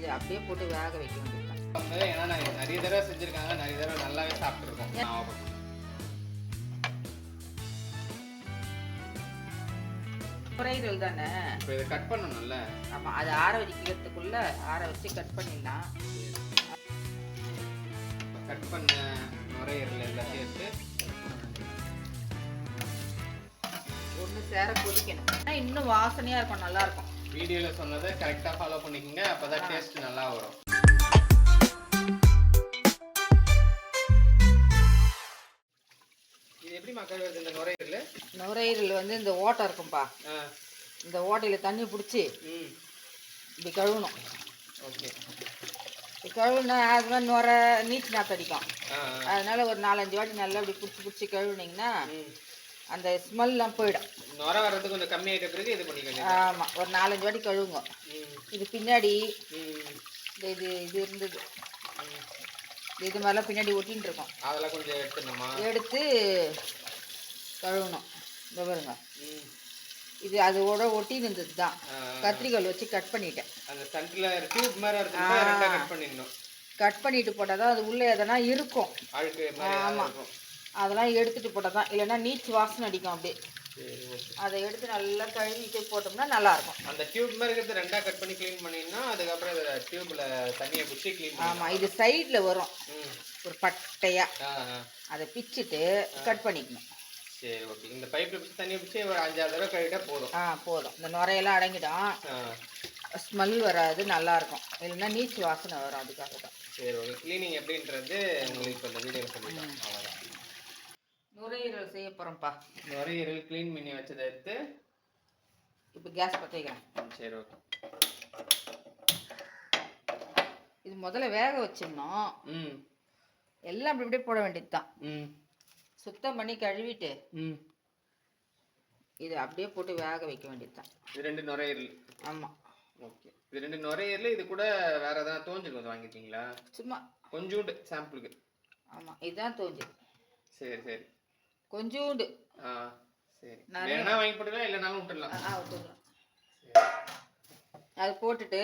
இதை அப்படியே போட்டு வேக வைக்க வந்து ஏன்னா நான் நிறைய தடவை செஞ்சிருக்காங்க நிறைய தடவை நல்லாவே சாப்பிட்டுருக்கோம் ஞாபகம். நுரையீரல் தானே? இப்போ இதை கட் பண்ணணும்ல. ஆமாம் அது ஆற வைக்கிறதுக்குள்ள ஆற வச்சு கட் பண்ணிடலாம். கட் பண்ண நுரையீரல் எல்லாத்தையும் எடுத்து ஒன்று சேர கொதிக்கணும். ஆனா இன்னும் வாசனையாக இருக்கும் நல்லா இருக்கும். வீடியோவில் சொன்னதை கரெக்டாக ஃபாலோ பண்ணிக்கோங்க அப்போ தான் டேஸ்ட் நல்லா வரும். இது எப்படி மக்கள் வருது இந்த நுரையீரல்? நுரையீரல் வந்து இந்த ஓட்டை இருக்கும்பா. இந்த ஓட்டையில் தண்ணி பிடிச்சி இப்படி கழுவணும். ஓகே. கழுவுனா அது மாதிரி நுர நீச்சு ஆ. அதனால ஒரு நாலஞ்சு வாட்டி நல்லா இப்படி பிடிச்சி பிடிச்சி கழுவுனீங்கன்னா அந்த ஸ்மெல்லாம் போயிடும். நுர வர்றது கொஞ்சம் கம்மியாயிட்ட பிறகு இது பண்ணிக்கோங்க. ஆமாம் ஒரு நாலஞ்சு வாட்டி கழுவுங்க. இது பின்னாடி இது இது இருந்தது. இது மாதிரிலாம் பின்னாடி ஒட்டின்னு இருக்கும். அதெல்லாம் கொஞ்சம் எடுத்துடணுமா? எடுத்து கழுவணும். இந்த பாருங்க. இது அதோட ஒட்டி இருந்தது தான் கத்திரிக்கோல் வச்சு கட் பண்ணிட்டேன். அந்த சென்டர்ல டியூப் மாதிரி கட் பண்ணிடணும். கட் பண்ணிட்டு போட்டால் தான் அது உள்ளே எதனா இருக்கும். அழுக்கு மாதிரி ஆமா. இருக்கும். அதெல்லாம் எடுத்துட்டு போட்டால் தான் இல்லைன்னா நீச்சு வாசனை அடிக்கும் அப்படியே. அதை எடுத்து நல்லா கழுவிட்டு போட்டோம்னா நல்லா இருக்கும் அந்த டியூப் மாதிரி இருக்கிறது ரெண்டா கட் பண்ணி க்ளீன் பண்ணிடணும் அதுக்கப்புறம் இதை டியூப்ல தண்ணியை பிடிச்சி க்ளீன் ஆமாம் இது சைடில் வரும். ஒரு பட்டையா. அதை பிச்சுட்டு கட் பண்ணிக்கணும். சரி ஓகே. இந்த பைப்ல பிடிச்சி தண்ணியை பிடிச்சி ஒரு அஞ்சாறு தடவை கழுவிட்டா போதும். ஆ போதும். இந்த நுரையெல்லாம் அடங்கிடும். ஸ்மெல் வராது நல்லா இருக்கும் இல்லைன்னா நீச்சு வாசனை வரும் அதுக்காக தான் சரி ஓகே. க்ளீனிங் எப்படின்றது உங்களுக்கு இப்போ இந்த வீடியோவில் சொல்லிட்டேன் அவ்வளோதான் நுரையீரல் செய்ய போகிறோம்ப்பா நுரையீரல் க்ளீன் பண்ணி வச்சதை எடுத்து இப்போ கேஸ் பற்ற வைக்கிறேன். ம், சரி ஓகே இது முதல்ல வேக வச்சிடணும். ம். எல்லாம் அப்படி அப்படியே போட வேண்டியது தான் ம். சுத்தம் பண்ணி கழுவிட்டு ம். இது அப்படியே போட்டு வேக வைக்க வேண்டியது தான் இது ரெண்டு நுரையீரல். ஆமாம் ஓகே இது ரெண்டு நுரையீரல் இது கூட வேற எதாவது தோஞ்சு கொஞ்சம் வாங்கிருக்கீங்களா? சும்மா. கொஞ்சோண்டு சாம்பிளுக்கு ஆமாம் இதுதான் தோஞ்சது சரி சரி. கொஞ்சோண்டு. ஆ சரி. வேணா வாங்கி போட்டுக்கலாம் இல்லைனாலும் விட்டுடலாம். ஆ விட்டுக்கலாம் அது போட்டுட்டு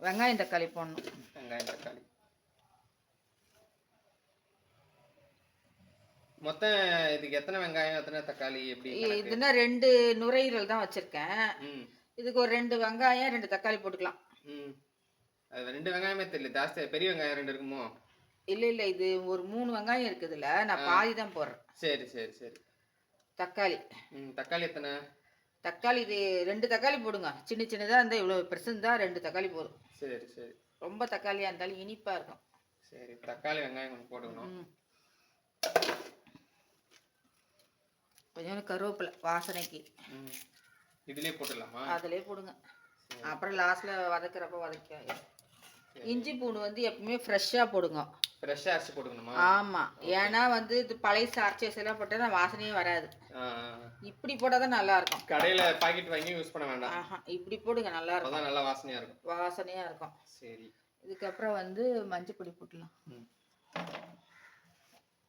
வெங்காயம் தக்காளி போடணும். வெங்காயம் தக்காளி. மொத்தம் இதுக்கு எத்தனை வெங்காயம் எத்தனை தக்காளி எப்படி இ- கணக்கு? இதுன்னா ரெண்டு நுரையீரல் தான் வச்சுருக்கேன். ம். இதுக்கு ஒரு ரெண்டு வெங்காயம் ரெண்டு தக்காளி போட்டுக்கலாம். ம். அது ரெண்டு வெங்காயமே தெரியல ஜாஸ்தி பெரிய வெங்காயம் ரெண்டு இருக்குமோ? இல்லை இல்லை இது ஒரு மூணு வெங்காயம் இருக்குதுல்ல நான் பாதி தான் போடுறேன். சரி சரி சரி. தக்காளி. ம் தக்காளி எத்தனை? தக்காளி இது ரெண்டு தக்காளி போடுங்க. சின்ன சின்னதாக இருந்தால் இவ்வளோ பெருசு இருந்தால் ரெண்டு தக்காளி போதும். சரி சரி. ரொம்ப தக்காளியாக இருந்தாலும் இனிப்பாக இருக்கும். சரி தக்காளி வெங்காயம் கொஞ்சம் போட்டுக்கணும். ம். கொஞ்சோண்டு கருவேப்பிலை வாசனைக்கு. இதுலயே போட்டுடலாமா? அதிலே போடுங்க. அப்புறம் லாஸ்ட்டில் வதக்குறப்ப வதக்க இஞ்சி பூண்டு வந்து எப்பவுமே ஃப்ரெஷ்ஷாக போடுங்க. ஃப்ரெஷ்ஷாக அரைச்சி போட்டுக்கணுமா? ஆமாம் ஏன்னா வந்து இது பழைய சார்ச்சஸ் எல்லாம் போட்டால் வாசனையே வராது. இப்படி போட்டால் தான் நல்லா இருக்கும் கடையில பாக்கெட் வாங்கி யூஸ் பண்ண வேண்டாம். ஆஹா. இப்படி போடுங்க நல்லா இருக்கும் நல்லா வாசனையா இருக்கும். வாசனையாக இருக்கும். சரி. இதுக்கப்புறம் வந்து மஞ்சள் பொடி போட்டுலாம்.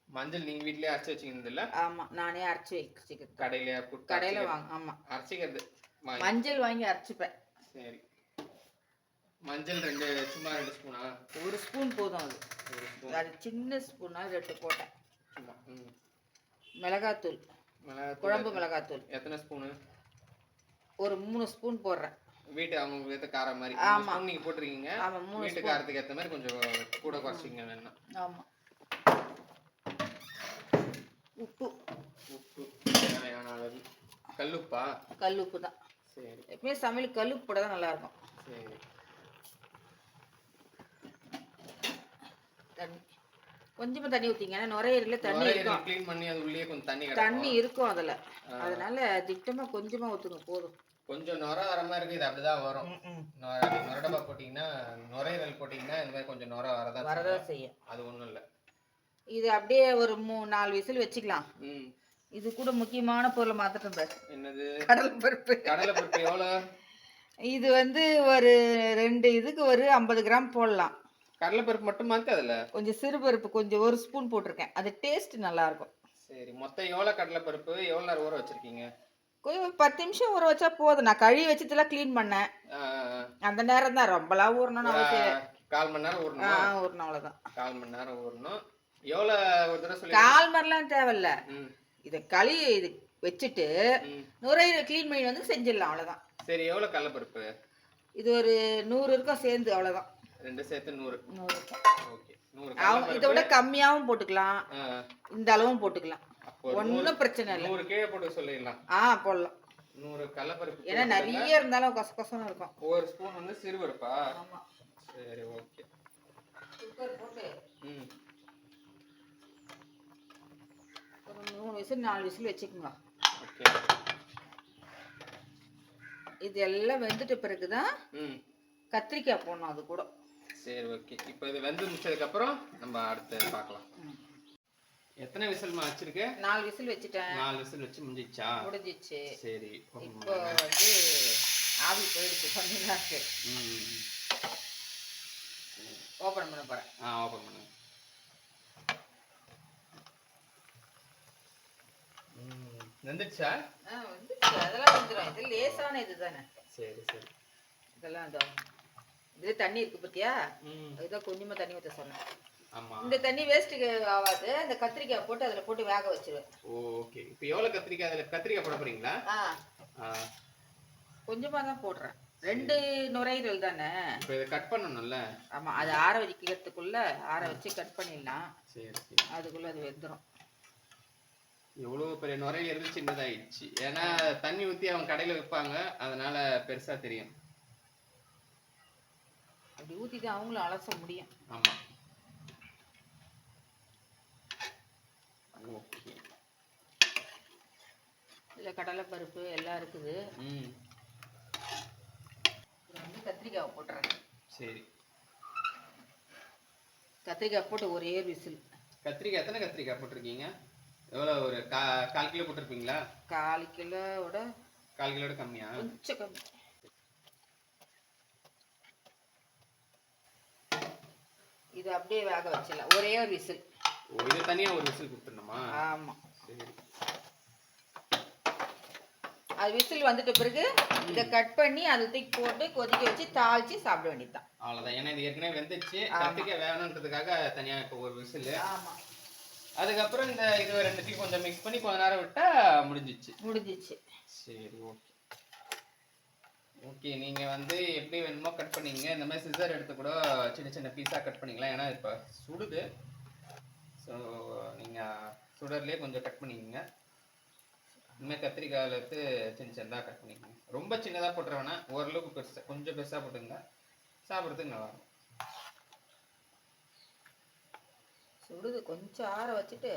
மஞ்சள் நீங்க வீட்லயே அரைச்சி வச்சுக்கிறது இல்ல? ஆமாம் நானே அரைச்சி வச்சுக்கிறது கடையில கடையில் வாங்க. ஆமாம் அரைச்சிக்கிறது. மஞ்சள் வாங்கி அரைச்சிப்பேன். சரி. மஞ்சள் ரெண்டு சும்மா ரெண்டு ஸ்பூனா ஒரு ஸ்பூன் போதும் அது. ஒரு ஸ்பூன் அது சின்ன ஸ்பூனாக ரெண்டு போட்டேன். சும்மா ம். மிளகாத்தூள். மிளகாத்தூள் குழம்பு மிளகாத்தூள். எத்தனை ஸ்பூனு ஒரு மூணு ஸ்பூன் போடுறேன். வீட்டு அவங்க ஏத்த காரம் மாதிரி. ஆமா. மூணு ஸ்பூன் நீங்க போட்டுருக்கீங்க. ஆமா, மூணு வீட்டு காரத்துக்கு ஏத்த மாதிரி கொஞ்சம் கூட குறைச்சிங்க வேணா. ஆமாம் உப்பு. உப்பு தேவையான அளவு. கல்லுப்பா? கல் உப்பு தான். சரி. எப்பவுமே சமையல் கல் உப்பு போட்டால் தான் நல்லாயிருக்கும் சரி. தண்ணி. கொஞ்சமாக தண்ணி ஊற்றிங்க ஏன்னா நுரையீரல தண்ணி இருக்கும் க்ளீன் பண்ணி அது உள்ளே கொஞ்சம் தண்ணி தண்ணி இருக்கும் அதில். அதனால திட்டமாக கொஞ்சமாக ஊற்றுங்க போதும். கொஞ்சம் நுர வர மாதிரி இருக்கு இது அப்படிதான் வரும். ம் நொர நீங்க நுரடப்பா போட்டீங்கன்னா நுரையீரல் போட்டீங்கன்னா இந்த மாதிரி கொஞ்சம் நுர வரதான். வரதான் செய்யும். அது ஒண்ணும் இல்ல. இது அப்படியே ஒரு மூ நாலு விசில் வச்சுக்கலாம். இது கூட முக்கியமான பொருளை மாற்றட்டும் பாரு. என்னது? கடல் பருப்பு. கடலை பருப்பு எவ்வளோ இது வந்து ஒரு ரெண்டு இதுக்கு ஒரு ஐம்பது கிராம் போடலாம். கடலை பருப்பு மட்டும் அதுல? கொஞ்சம் சிறு பருப்பு கொஞ்சம் ஒரு ஸ்பூன் போட்டிருக்கேன். அது டேஸ்ட் நல்லா இருக்கும் சரி மொத்தம் எவ்வளோ கடலை பருப்பு எவ்வளோ நேரம் ஊற வச்சிருக்கீங்க? கொஞ்சம் பத்து நிமிஷம் ஊற வச்சா போதும். நான் கழுவி வச்சதெல்லாம் க்ளீன் பண்ணேன். அந்த நேரம் தான். ரொம்பலாம் ஊறணும்னு. அவசியம் கால் மணி நேரம் ஆ ஊறணும் ஊறணும் அவ்வளோதான் கால் மணி நேரம் ஊறணும். எவ்வளோ ஒரு தடவை சொல்லி கால் மரலாம் தேவையில்ல. இதை கழுவி இது வச்சுட்டு நுரையீரல் க்ளீன் பண்ணி வந்து செஞ்சிடலாம் அவ்வளோதான் சரி எவ்வளோ கடலப்பருப்பு? இது ஒரு நூறு இருக்கும் சேர்ந்து அவ்வளோதான் ரெண்டு சேர்த்து நூறு. ஓகே. நூறு அவங்க இதை விட கம்மியாகவும் போட்டுக்கலாம். இந்த அளவும் போட்டுக்கலாம். ஒன்றும் பிரச்சனை இல்லை. நூறு கீழே போட்டு சொல்லிடலாம். ஆ போடலாம். நூறு கடலப்பருப்பு ஏன்னா நிறைய இருந்தாலும் கொச கொசன்னு இருக்கும். ஒரு ஸ்பூன் வந்து சிறுபருப்பா? சரி ஓகே. ம். ஒரு மூணு விசில் நாலு விசில் வச்சுக்கோங்க. ஓகே. இது எல்லாம் வெந்துட்ட பிறகு தான் ம். கத்திரிக்காய் போடணும் அது கூட. சரி ஓகே இப்போ இது வெந்து முடிச்சதுக்கு அப்புறம் நம்ம அடுத்து பார்க்கலாம். எத்தனை விசில்மா வச்சிருக்க? நாலு விசில் வச்சுட்டேன். நாலு விசில் வச்சு முடிஞ்சிச்சா? முடிஞ்சிச்சு. சரி இப்போ வந்து ஆவி போயிடுச்சு இருக்கு ம் ஓப்பன் பண்ண போகிறேன் ஆ ஓப்பன் பண்ணுங்க. வெந்துடுச்சா? ஆ வந்துச்சு அதெல்லாம் வந்துடும் இது லேசான இது தானே சரி சரி. இதெல்லாம் இதோ. இதுல தண்ணி இருக்கு பார்த்தியா ம். இதுதான் கொஞ்சமாக தண்ணி ஊற்ற சொன்னேன். இந்த தண்ணி வேஸ்ட்டுக்கு ஆகாது. இந்த கத்திரிக்காய் போட்டு அதில் போட்டு வேக வச்சிருவேன். ஓகே. இப்போ எவ்வளோ கத்திரிக்காய்? அதில் கத்திரிக்காய் போட போறீங்களா? கொஞ்சமாக தான் போடுறேன். ரெண்டு நுரையீரல் தானே? இப்போ இதை கட் பண்ணணும்ல? ஆமாம் அது ஆற வைக்கிறதுக்குள்ள ஆற வச்சு கட் பண்ணிடலாம். சரி சரி. அதுக்குள்ளே அது வெந்துடும் எவ்வளோ பெரிய நுரையில இருந்து சின்னதாயிடுச்சு. ஏன்னா தண்ணி ஊற்றி அவங்க கடையில் விற்பாங்க. அதனால பெருசா தெரியும். அப்படி ஊற்றி தான் அவங்களும் அலச முடியும். ஆமா. ஓகே. இதில் கடலைப்பருப்பு எல்லாம் இருக்குது. ம். வந்து கத்திரிக்காய் போட்டுறேன். சரி. கத்திரிக்காய் போட்டு ஒரே விசில். கத்திரிக்காய் எத்தனை கத்திரிக்காய் போட்டிருக்கீங்க? எவ்வளோ ஒரு கா கால் கிலோ போட்டிருப்பீங்களா? கால் கிலோவோட கால் கிலோட கம்மியா? கொஞ்சம் கம்மி. இது அப்படியே வேக வச்சிடலாம். ஒரே ஒரு விசில். இது தனியாக ஒரு விசில் கொடுத்துடணுமா? ஆமாம் சரி. அது விசில் வந்துட்ட பிறகு இதை கட் பண்ணி அதை தூக்கி போட்டு கொதிக்க வச்சு தாளிச்சு சாப்பிட வேண்டியதுதான். அவ்வளோதான் ஏன்னா இது ஏற்கனவே வெந்துச்சு கத்திரிக்காய் வேணுன்றதுக்காக தனியாக இப்போ ஒரு விசில். ஆமாம் அதுக்கப்புறம் இந்த இது ரெண்டுத்தையும் கொஞ்சம் மிக்ஸ் பண்ணி கொஞ்ச நேரம் விட்டா முடிஞ்சிச்சு. முடிஞ்சிச்சு. சரி ஓகே. ஓகே நீங்க வந்து எப்படி வேணுமோ கட் பண்ணீங்க. இந்த மாதிரி சிசர் எடுத்து கூட சின்ன சின்ன பீஸா கட் பண்ணிக்கலாம் ஏன்னா இப்போ சுடுது. ஸோ நீங்க சுடர்லேயே கொஞ்சம் கட் பண்ணிக்கோங்க. இனிமேல் கத்திரிக்காயில் எடுத்து சின்ன சின்னதாக கட் பண்ணிக்கோங்க. ரொம்ப சின்னதாக போட்டுற வேணாம் ஓரளவுக்கு பெருசா கொஞ்சம் பெருசாக போட்டுங்க சாப்பிட்றதுக்கு நல்லா இருக்கும். சுடுது. கொஞ்சம் ஆற வச்சுட்டு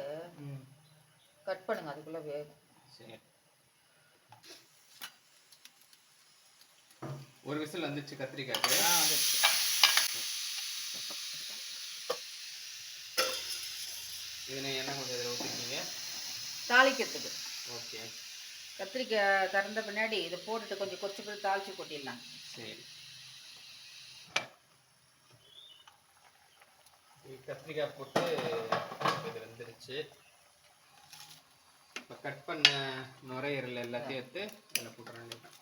கட் பண்ணுங்க. அதுக்குள்ள வேகும். சரி. ஒரு விசில் வந்துச்சு கத்திரிக்காய்க்கு. ஆ வந்துருச்சு. இதுல எண்ணெய் கொஞ்சம் இதில் ஊற்றிக்கிங்க தாளிக்கிறதுக்கு. ஓகே. கத்திரிக்காய் திறந்த பின்னாடி இதை போட்டுட்டு கொஞ்சம் கொச்சு கொச்சு தாளிச்சு கொட்டிடலாம். சரி. கத்திரிக்காய் போட்டு இது வெந்துருச்சு. இப்போ கட் பண்ண நுரையீரல் எல்லாத்தையும் எடுத்து இதில் போட்டுற வேண்டியதுதான்.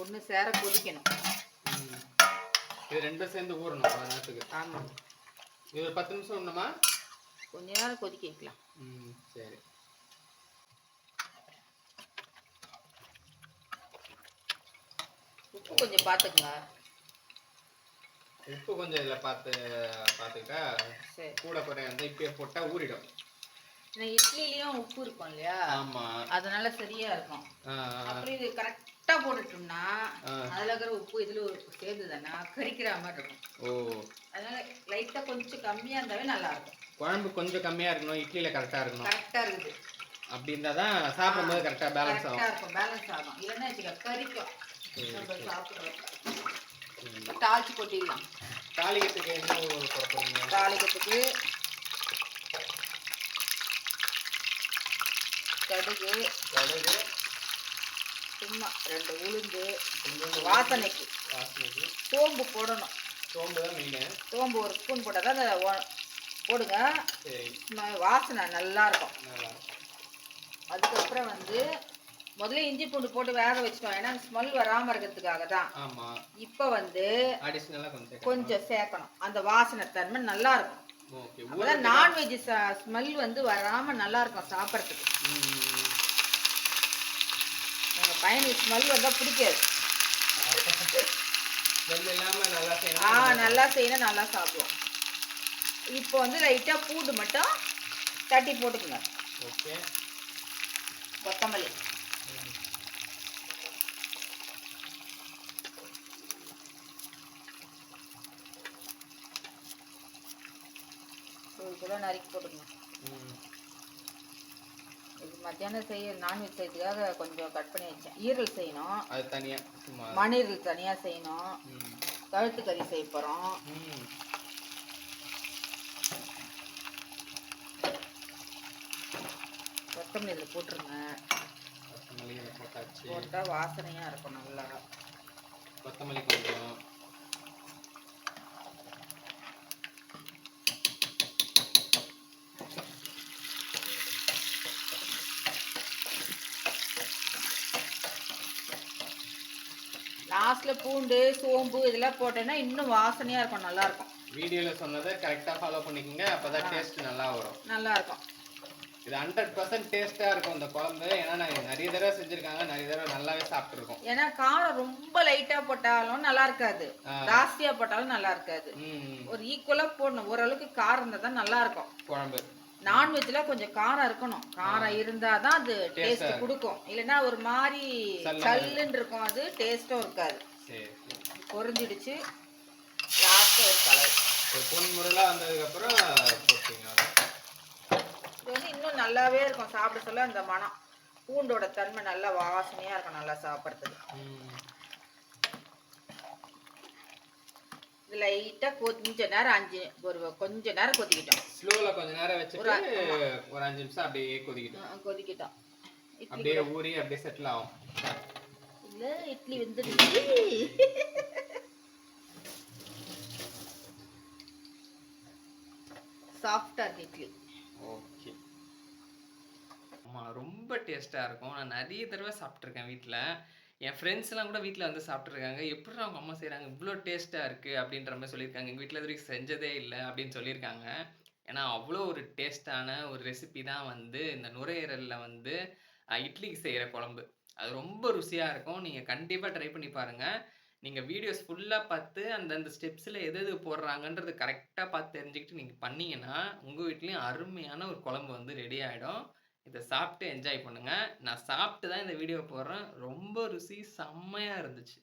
ஒன்று சேர கொதிக்கணும். இது ரெண்டும் சேர்ந்து ஊறணும் கொஞ்ச நேரத்துக்கு. ஆமாம் இது ஒரு பத்து நிமிஷம் விடணுமா கொஞ்ச நேரம் கொதிக்க வைக்கலாம். ம் சரி. உப்பு கொஞ்சம் பார்த்துக்குங்க உப்பு கொஞ்சம் இதில் பார்த்து பார்த்துக்கிட்டா சரி. கூட குறைய வந்து இப்பயே போட்டால் ஊறிடும். இட்லிலையும் உப்பு இருக்கும் இல்லையா? ஆமாம் அதனால சரியா இருக்கும். அப்புறம் இது கரெக்டாக போட்டுட்டோம்னா. அதில் இருக்கிற உப்பு இதில் சேர்ந்துதானா கறிக்கிற மாதிரி இருக்கும். ஓ. அதனால லைட்டாக கொஞ்சம் கம்மியாக இருந்தாவே நல்லா இருக்கும். குழம்பு கொஞ்சம் கம்மியாக இருக்கணும் இட்லியில் கரெக்டாக இருக்கணும். கரெக்டாக இருக்குது. அப்படி இருந்தால் தான் சாப்பிடும்போது கரெக்டாக பேலன்ஸ் ஆகும். இருக்கும் பேலன்ஸ் ஆகும். இல்லைன்னா வச்சுக்க கறிக்கும் நம்ம. சாப்பிடுறோம். தாளிச்சு கொட்டிடலாம். தாளிக்கிறதுக்கு என்ன போறீங்க தாளிக்கிறதுக்கு கடுகு கடுகு. சும்மா ரெண்டு உளுந்து வாசனைக்கு. சோம்பு போடணும். சோம்பு தான் மெயின் சோம்பு ஒரு ஸ்பூன் போட்டால் தான் அந்த போடுங்க. வாசனை நல்லா இருக்கும் அதுக்கப்புறம் வந்து முதல்ல இஞ்சி பூண்டு போட்டு வேக வச்சிட்டோம். ஏன்னா ஸ்மெல் வராம இருக்கிறதுக்காக தான். ஆமா. இப்போ வந்து கொஞ்சம் சேர்க்கணும். அந்த வாசனை தன்மை நல்லா இருக்கும் நான்வெஜ் ஸ்மெல் வந்து வராம நல்லா இருக்கும் சாப்பிட்றதுக்கு பையனுக்கு ஸ்மெல் வந்தா பிடிக்காது. ஆ நல்லா செய்யணும் நல்லா சாப்பிடுவோம். இப்போ வந்து லைட்டா பூண்டு மட்டும் தட்டி போட்டுக்கோங்க. கொத்தமல்லி. ஒரு கிலோ நறுக்கி போட்டுக்கணும் இது மத்தியானம் செய்ய நான்வெஜ் செய்யறதுக்காக கொஞ்சம் கட் பண்ணி வச்சேன். ஈரல் செய்யணும். அது தனியா சும்மா. மணீரல் தனியாக செய்யணும். கழுத்து கறி செய்ய போகிறோம். கொத்தமல்லி இதில் போட்டுருங்க. கொத்தமல்லி இதை போட்டாச்சு. போட்டால் வாசனையாக இருக்கும் நல்லா. கொத்தமல்லி கொஞ்சம். லாஸ்ட்டில் பூண்டு சோம்பு இதெல்லாம் போட்டேன்னா இன்னும் வாசனையாக இருக்கும் நல்லா இருக்கும் வீடியோல சொன்னதை கரெக்டா ஃபாலோ பண்ணிக்கோங்க அப்பதான் டேஸ்ட் நல்லா வரும். நல்லா இருக்கும் இது ஹண்ட்ரட் பர்சன்ட் டேஸ்டா இருக்கும் இந்த குழம்பு. ஏன்னா நான் நிறைய தடவை செஞ்சிருக்காங்க நிறைய தடவை நல்லாவே சாப்பிட்டுருக்கோம். ஏன்னா காரம் ரொம்ப லைட்டாக போட்டாலும் நல்லா இருக்காது. ஜாஸ்தியாக போட்டாலும் நல்லா இருக்காது ஒரு ஈக்குவலாக போடணும். ஓரளவுக்கு காரம் இருந்தால் தான் நல்லா இருக்கும் குழம்பு நான்வெஜ்ல கொஞ்சம் காரம் இருக்கணும். காரம் இருந்தால் தான் அது டேஸ்ட். கொடுக்கும். இல்லைன்னா ஒரு மாதிரி சல்லுன்னு சல்லுன்னு இருக்கும். அது டேஸ்ட்டும் இருக்காது. சரி பொரிஞ்சிடுச்சு லாஸ்ட்டாக ஒரு கலர். ஒரு பொன் முறைலாம் வந்ததுக்கப்புறம் போட்டீங்க. இது வந்து இன்னும் நல்லாவே இருக்கும். சாப்பிட சொல்ல அந்த மனம். பூண்டோட தன்மை நல்லா வாசனையாக இருக்கும் நல்லா சாப்பிட்றதுக்கு. இது லைட்டாக கொஞ்ச நேரம் அஞ்சு ஒரு கொஞ்ச நேரம் கொதிக்கிட்டோம். ஸ்லோவில் கொஞ்ச நேரம் வச்சுட்டு ஒரு அஞ்சு நிமிஷம் அப்படியே கொதிக்கிட்டோம். கொதிக்கிட்டோம். அப்படியே ஊறி அப்படியே செட்டில் ஆகும். இல்லை இட்லி வெந்துடுச்சு சாஃப்டாக இருக்கு இட்லி. ஓகே. ஆமாம் ரொம்ப டேஸ்ட்டாக இருக்கும். நான் நிறைய தடவை சாப்பிட்ருக்கேன் வீட்டில் என் ஃப்ரெண்ட்ஸ்லாம் கூட வீட்டில் வந்து சாப்பிட்ருக்காங்க எப்படி அவங்க அம்மா செய்கிறாங்க இவ்வளோ டேஸ்ட்டாக இருக்குது அப்படின்ற மாதிரி சொல்லியிருக்காங்க. எங்கள் வீட்டில் இது வரைக்கும் செஞ்சதே இல்லை அப்படின்னு சொல்லியிருக்காங்க. ஏன்னா அவ்வளோ ஒரு டேஸ்ட்டான ஒரு ரெசிபி தான் வந்து இந்த நுரையீரலில் வந்து இட்லிக்கு செய்கிற குழம்பு. அது ரொம்ப ருசியாக இருக்கும். நீங்கள் கண்டிப்பாக ட்ரை பண்ணி பாருங்கள் நீங்கள் வீடியோஸ் ஃபுல்லாக பார்த்து அந்தந்த ஸ்டெப்ஸில் எது எது போடுறாங்கன்றது கரெக்டாக பார்த்து தெரிஞ்சுக்கிட்டு நீங்கள் பண்ணீங்கன்னா உங்கள் வீட்லேயும் அருமையான ஒரு குழம்பு வந்து ரெடி ஆகிடும் இதை சாப்பிட்டு என்ஜாய் பண்ணுங்கள் நான் சாப்பிட்டு தான் இந்த வீடியோ போடுறேன். ரொம்ப ருசி செம்மையாக இருந்துச்சு.